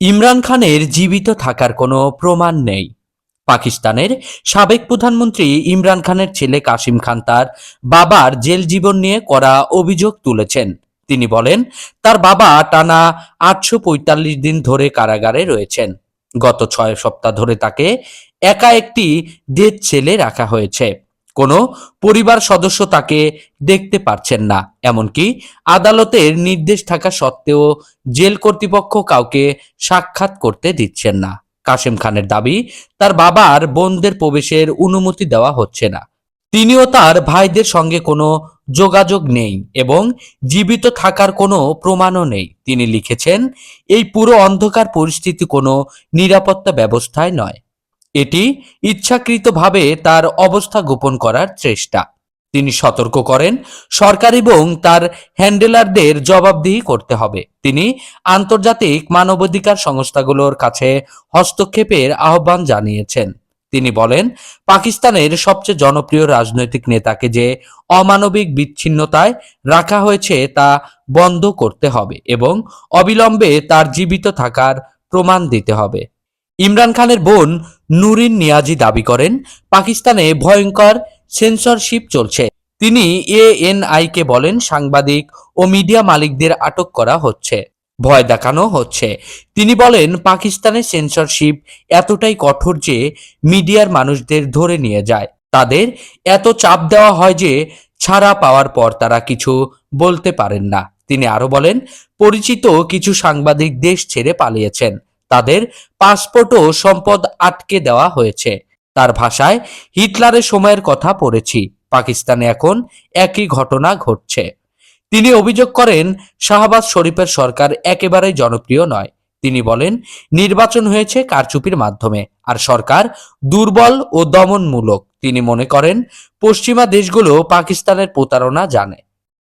ইমরান খানের জীবিত থাকার কোনো প্রমাণ নেই। পাকিস্তানের সাবেক প্রধানমন্ত্রী ইমরান খানের ছেলে কাশিম খান তার বাবার জেল জীবন নিয়ে করা অভিযোগ তুলেছেন। তিনি বলেন, তার বাবা টানা আটশো পঁয়তাল্লিশ দিন ধরে কারাগারে রয়েছেন। গত ছয় সপ্তাহ ধরে তাকে একা একটি ডেথ ছেলে রাখা হয়েছে। কোনো পরিবার সদস্য তাকে দেখতে পারছেন না। এমনকি আদালতের নির্দেশ থাকা সত্ত্বেও জেল কর্তৃপক্ষ কাউকে সাক্ষাৎ করতে দিচ্ছেন না। কাশেম খানের দাবি, তার বাবার বোনদের প্রবেশের অনুমতি দেওয়া হচ্ছে না। তিনিও তার ভাইদের সঙ্গে কোনো যোগাযোগ নেই এবং জীবিত থাকার কোনো প্রমাণও নেই। তিনি লিখেছেন, এই পুরো অন্ধকার পরিস্থিতি কোনো নিরাপত্তা ব্যবস্থায় নয়। এটি ইচ্ছাকৃতভাবে তার অবস্থা গোপন করার চেষ্টা। তিনি সতর্ক করেন, সরকার এবং তার হ্যান্ডেলারদের জবাবদিহি করতে হবে। তিনি আন্তর্জাতিক মানবাধিকার সংস্থাগুলোর কাছে হস্তক্ষেপের আহ্বান জানিয়েছেন। তিনি বলেন, পাকিস্তানের সবচেয়ে জনপ্রিয় রাজনৈতিক নেতাকে যে অমানবিক বিচ্ছিন্নতায় রাখা হয়েছে তা বন্ধ করতে হবে এবং অবিলম্বে তার জীবিত থাকার প্রমাণ দিতে হবে। ইমরান খানের বোন নুরিন নিয়াজি দাবি করেন, পাকিস্তানে ভয়ঙ্কর সেন্সরশিপ চলছে। তিনি এএনআই কে বলেন, সাংবাদিক ও মিডিয়া মালিকদের আটক করা হচ্ছে, ভয় দেখানো হচ্ছে। তিনি বলেন পাকিস্তানের সেন্সরশিপ এতটাই কঠোর যে মিডিয়ার মানুষদের ধরে নিয়ে যায়। তাদের এত চাপ দেওয়া হয় যে ছাড়া পাওয়ার পর তারা কিছু বলতে পারেন না। তিনি আরও বলেন, পরিচিত কিছু সাংবাদিক দেশ ছেড়ে পালিয়েছেন। তাদের পাসপোর্ট ও সম্পদ আটকে দেওয়া হয়েছে। তার ভাষায়, হিটলারের সময়ের কথা পড়েছি। পাকিস্তানে এখন একই ঘটনা ঘটছে। তিনি অভিযোগ করেন, শাহবাজ শরীফের সরকার একেবারেই জনপ্রিয় নয়। তিনি বলেন, নির্বাচন হয়েছে কারচুপির মাধ্যমে, আর সরকার দুর্বল ও দমনমূলক। তিনি মনে করেন, পশ্চিমা দেশগুলো পাকিস্তানের প্রতারণা জানে।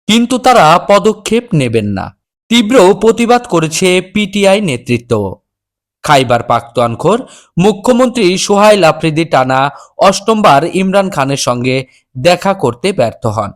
কিন্তু তারা পদক্ষেপ নেবেন না। তীব্র প্রতিবাদ করেছে পিটিআই নেতৃত্ব খাইবার পাখতুয়ানখোর মুখ্যমন্ত্রী সোহাইল আফ্রিদি টানা অষ্টমবার ইমরান খানের সঙ্গে দেখা করতে ব্যর্থ হন।